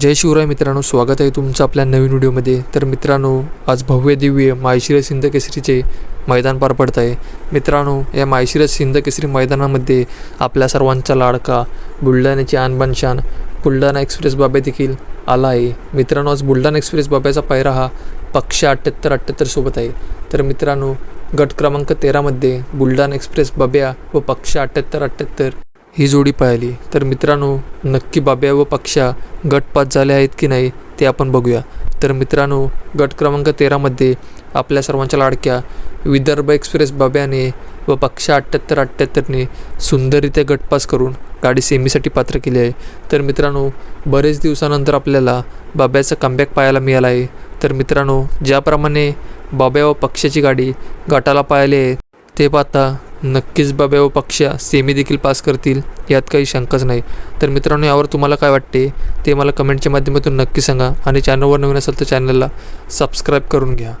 जय शिवराय मित्रांनो स्वागत आहे तुमचं आपल्या नवीन व्हिडिओमध्ये. तर मित्रांनो आज भव्य दिव्य मायशिरस सिंध केसरीचे मैदान पार पडत आहे. मित्रांनो या मायशिरस सिंध केसरी मैदानामध्ये आपल्या सर्वांचा लाडका बुलढाण्याची आणबानशान बुलढाणा एक्सप्रेस बाबे देखील आला आहे. मित्रांनो आज बुलढाणा एक्सप्रेस बाब्याचा पायरा हा पक्ष अठ्ठ्याहत्तर अठ्ठ्याहत्तर सोबत आहे. तर मित्रांनो गट क्रमांक तेरामध्ये बुलढाणा एक्सप्रेस बाब्या व पक्ष अठ्ठ्याहत्तर अठ्ठ्याहत्तर ही जोडी पाहिली. तर मित्रांनो नक्की बाब्या व पक्षा गटपात झाले आहेत की नाही ते आपण बघूया. तर मित्रांनो गट क्रमांक तेरामध्ये आपल्या सर्वांच्या लाडक्या विदर्भ एक्सप्रेस बाब्याने व पक्ष अठ्ठ्याहत्तर अठ्ठ्याहत्तरने सुंदररित्या गटपास करून गाडी सेमीसाठी पात्र केली आहे. तर मित्रांनो बरेच दिवसानंतर आपल्याला बाब्याचा कमबॅक पाहायला मिळाला आहे. तर मित्रांनो ज्याप्रमाणे बाब्या व पक्षाची गाडी गटाला पाहिली आहे ते पाहता नक्कीच बाब्या व पक्षा सेमी देखील पास करतील यात काही शंकाच नाही. तर मित्रांनो यावर तुम्हाला काय वाटते ते मला कमेंटच्या माध्यमातून नक्की सांगा आणि चॅनलवर नवीन असेल तर चॅनलला सबस्क्राईब करून घ्या.